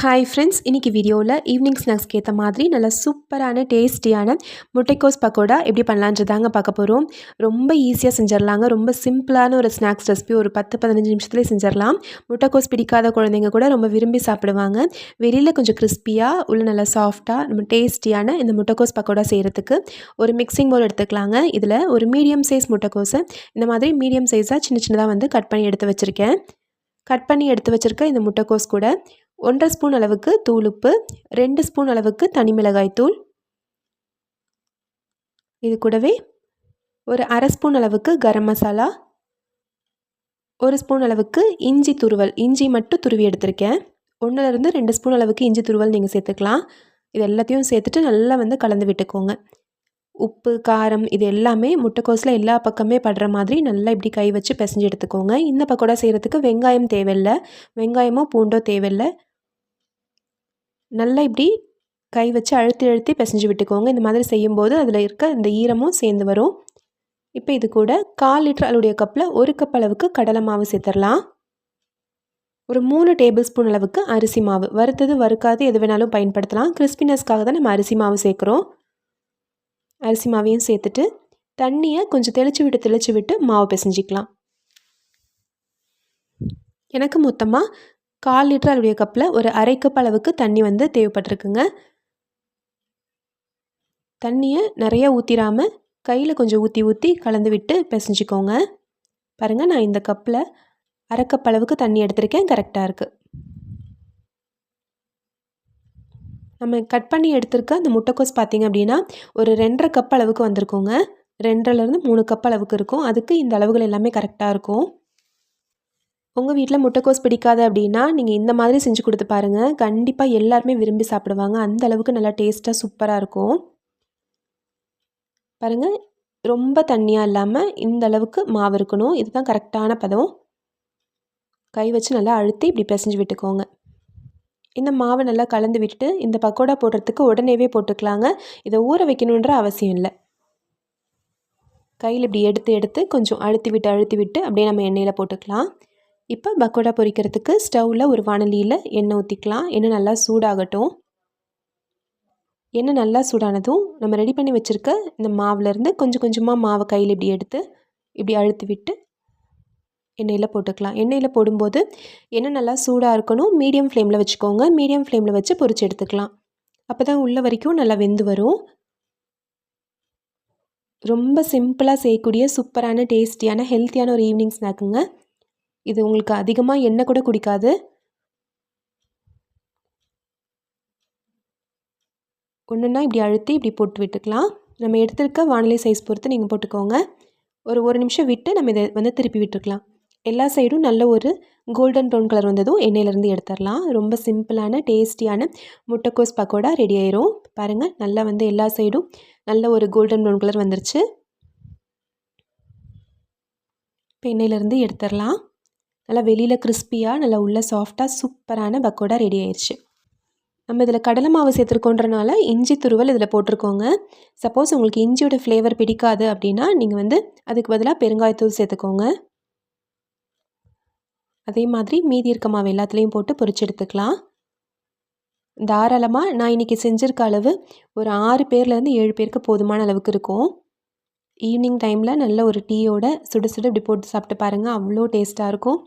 Hi friends இன்றைக்கி வீடியோவில் evening ஸ்நாக்ஸ்க்கு ஏற்ற மாதிரி நல்லா சூப்பரான டேஸ்டியான முட்டைக்கோஸ் பக்கோடா எப்படி பண்ணலான்றதாங்க பார்க்க போகிறோம் ரொம்ப ஈஸியாக செஞ்சிடலாங்க ரொம்ப சிம்பிளான ஒரு ஸ்நாக்ஸ் ரெசிபி ஒரு பத்து பதினஞ்சு நிமிஷத்துலேயே செஞ்சிடலாம் முட்டைக்கோஸ் பிடிக்காத குழந்தைங்க கூட ரொம்ப விரும்பி சாப்பிடுவாங்க. வெளியில் கொஞ்சம் கிறிஸ்பியாக உள்ள நல்லா சாஃப்டாக நம்ம டேஸ்டியான இந்த முட்டைக்கோஸ் பக்கோடா செய்கிறதுக்கு ஒரு மிக்சிங் போல் எடுத்துக்கலாங்க. இதில் ஒரு மீடியம் சைஸ் முட்டைக்கோஸை இந்த மாதிரி மீடியம் சைஸாக சின்ன சின்னதாக வந்து கட் பண்ணி எடுத்து வச்சுருக்கேன். கட் பண்ணி எடுத்து வச்சுருக்க இந்த முட்டைக்கோஸ் கூட ஒன்றரை ஸ்பூன் அளவுக்கு தூளுப்பு ரெண்டு ஸ்பூன் அளவுக்கு தனி மிளகாய் தூள். இது கூடவே ஒரு அரை ஸ்பூன் அளவுக்கு கரம் மசாலா ஒரு ஸ்பூன் அளவுக்கு இஞ்சி துருவல். இஞ்சி மட்டும் துருவி எடுத்திருக்கேன். ஒன்றுலேருந்து ரெண்டு ஸ்பூன் அளவுக்கு இஞ்சி துருவல் நீங்கள் சேர்த்துக்கலாம். இது எல்லாத்தையும் சேர்த்துட்டு நல்லா வந்து கலந்து விட்டுக்கோங்க. உப்பு காரம் இது எல்லாமே முட்டைக்கோஸில் எல்லா பக்கமே படுற மாதிரி நல்லா இப்படி கை வச்சு பிசைஞ்சு எடுத்துக்கோங்க. இந்த பக்கோடா செய்கிறதுக்கு வெங்காயம் தேவையில்லை. வெங்காயமோ பூண்டோ தேவையில்லை. நல்லா இப்படி கை வச்சு அழுத்தி அழுத்தி பிசைஞ்சு விட்டுக்கோங்க. இந்த மாதிரி செய்யும்போது அதில் இருக்க இந்த ஈரமும் சேர்ந்து வரும். இப்போ இது கூட கால் லிட்டர் அளுடைய கப்பில் ஒரு கப் அளவுக்கு கடலை மாவு சேர்த்துடலாம். ஒரு மூணு டேபிள் ஸ்பூன் அளவுக்கு அரிசி மாவு. வறுத்தது வறுக்காது எது வேணாலும் பயன்படுத்தலாம். கிறிஸ்பினஸ்க்காக தான் நம்ம அரிசி மாவு சேர்க்குறோம். அரிசி மாவையும் சேர்த்துட்டு தண்ணியை கொஞ்சம் தெளித்து விட்டு தெளித்து விட்டு மாவு பிசைஞ்சிக்கலாம். எனக்கு மொத்தமாக கால் லிட்டர் அளவுடைய கப்பில் ஒரு அரை கப் அளவுக்கு தண்ணி வந்து தேவைப்பட்டிருக்குங்க. தண்ணியை நிறையா ஊற்றிடாமல் கையில் கொஞ்சம் ஊற்றி ஊற்றி கலந்து விட்டு பிசைஞ்சிக்கோங்க. பாருங்கள் நான் இந்த கப்பில் அரை கப் அளவுக்கு தண்ணி எடுத்திருக்கேன். கரெக்டாக இருக்குது நம்ம கட் பண்ணி எடுத்திருக்க அந்த முட்டைக்கோஸ் பார்த்திங்க அப்படின்னா ஒரு ரெண்டரை கப் அளவுக்கு வந்திருக்கோங்க. ரெண்டரைலேருந்து மூணு கப் அளவுக்கு இருக்கும். அதுக்கு இந்த அளவுகள் எல்லாமே கரெக்டாக இருக்கும். உங்கள் வீட்டில் முட்டைக்கோஸ் பிடிக்காது அப்படின்னா நீங்கள் இந்த மாதிரி செஞ்சு கொடுத்து பாருங்கள் கண்டிப்பாக எல்லாருமே விரும்பி சாப்பிடுவாங்க. அந்த அளவுக்கு நல்லா டேஸ்ட்டாக சூப்பராக இருக்கும். பாருங்கள் ரொம்ப தண்ணியாக இல்லாமல் இந்த அளவுக்கு மாவு இருக்கணும். இதுதான் கரெக்டான பதம். கை வச்சு நல்லா அழுத்தி இப்படி பிசைஞ்சு விட்டுக்கோங்க. இந்த மாவை நல்லா கலந்து விட்டுட்டு இந்த பக்கோடா போடுறதுக்கு உடனேவே போட்டுக்கலாங்க. இதை ஊற வைக்கணுன்ற அவசியம் இல்லை. கையில் இப்படி எடுத்து எடுத்து கொஞ்சம் அழுத்தி விட்டு அழுத்தி விட்டு அப்படியே நம்ம எண்ணெயில் போட்டுக்கலாம். இப்போ பக்கோடா பொரிக்கிறதுக்கு ஸ்டவ்வில் ஒரு வானலியில் எண்ணெய் ஊற்றிக்கலாம் எண்ணெய் நல்லா சூடாகட்டும். எண்ணெய் நல்லா சூடானதும் நம்ம ரெடி பண்ணி வச்சுருக்க இந்த மாவுலேருந்து கொஞ்சம் கொஞ்சமாக மாவை கையில் இப்படி எடுத்து இப்படி அழுத்தி விட்டு எண்ணெயில் போட்டுக்கலாம். எண்ணெயில் போடும்போது எண்ணெய் நல்லா சூடாக இருக்கணும். மீடியம் ஃப்ளேமில் வச்சுக்கோங்க. மீடியம் ஃப்ளேமில் வச்சு பொரிச்சு எடுத்துக்கலாம். அப்போ தான் உள்ள வரைக்கும் நல்லா வெந்து வரும். ரொம்ப சிம்பிளாக செய்யக்கூடிய சூப்பரான டேஸ்டியான ஹெல்த்தியான ஒரு ஈவினிங் ஸ்நாக்குங்க. இது உங்களுக்கு அதிகமாக எண்ணெய் கூட குடிக்காது. ஒன்றுன்னா இப்படி அழுத்தி இப்படி போட்டு விட்டுக்கலாம். நம்ம எடுத்துருக்க வானிலை சைஸ் பொறுத்து நீங்கள் போட்டுக்கோங்க. ஒரு ஒரு நிமிஷம் விட்டு நம்ம இதை வந்து திருப்பி விட்டுருக்கலாம். எல்லா சைடும் நல்ல ஒரு கோல்டன் ப்ரௌன் கலர் வந்ததும் எண்ணெயிலேருந்து எடுத்துடலாம். ரொம்ப சிம்பிளான டேஸ்டியான முட்டைக்கோஸ் பக்கோடா ரெடி ஆயிரும். பாருங்கள் நல்லா வந்து எல்லா சைடும் நல்ல ஒரு கோல்டன் ப்ரௌன் கலர் வந்துருச்சு. இப்போ எண்ணெயிலேருந்து எடுத்துடலாம். நல்லா வெளியில் கிறிஸ்பியாக நல்லா உள்ள சாஃப்டாக சூப்பரான பக்கோடா ரெடி ஆயிடுச்சு நம்ம இதில் கடலை மாவு சேர்த்துருக்கோன்றனால இஞ்சி துருவல் இதில் போட்டிருக்கோங்க. சப்போஸ் உங்களுக்கு இஞ்சியோட ஃப்ளேவர் பிடிக்காது அப்படின்னா நீங்கள் வந்து அதுக்கு பதிலாக பெருங்காயத்தூள் சேர்த்துக்கோங்க. அதே மாதிரி மீதி இருக்க மாவு எல்லாத்துலேயும் போட்டு பொறிச்சு எடுத்துக்கலாம். தாராளமாக நான் இன்றைக்கி செஞ்சுருக்க அளவு ஒரு ஆறு பேர்லேருந்து ஏழு பேருக்கு போதுமான அளவுக்கு இருக்கும். ஈவினிங் டைமில் நல்ல ஒரு டீயோட சுட சுட இப்படி போட்டு சாப்பிட்டு பாருங்கள் அவ்வளோ டேஸ்ட்டாக இருக்கும்.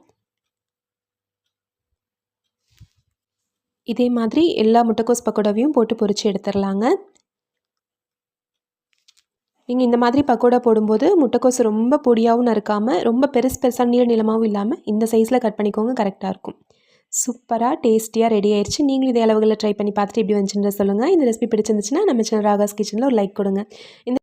இதே மாதிரி எல்லா முட்டைக்கோஸ் பக்கோடாவையும் போட்டு பொறிச்சு எடுத்துடலாங்க நீங்கள் இந்த மாதிரி பக்கோடா போடும்போது முட்டைக்கோஸ் ரொம்ப பொடியாகவும் நறுக்காமல் ரொம்ப பெருசு பெருசாக நீள நிலமாகவும் இல்லாமல் இந்த சைஸில் கட் பண்ணிக்கோங்க கரெக்டாக இருக்கும். சூப்பராக டேஸ்டியாக ரெடி ஆயிடுச்சு நீங்களும் இதே அளவுகளில் ட்ரை பண்ணி பார்த்துட்டு எப்படி வந்துச்சுன்ற சொல்லுங்கள் இந்த ரெசிபி பிடிச்சிருந்துச்சுன்னா நம்ம சேனல் ராகாஸ் கிச்சனில் ஒரு லைக் கொடுங்க. இந்த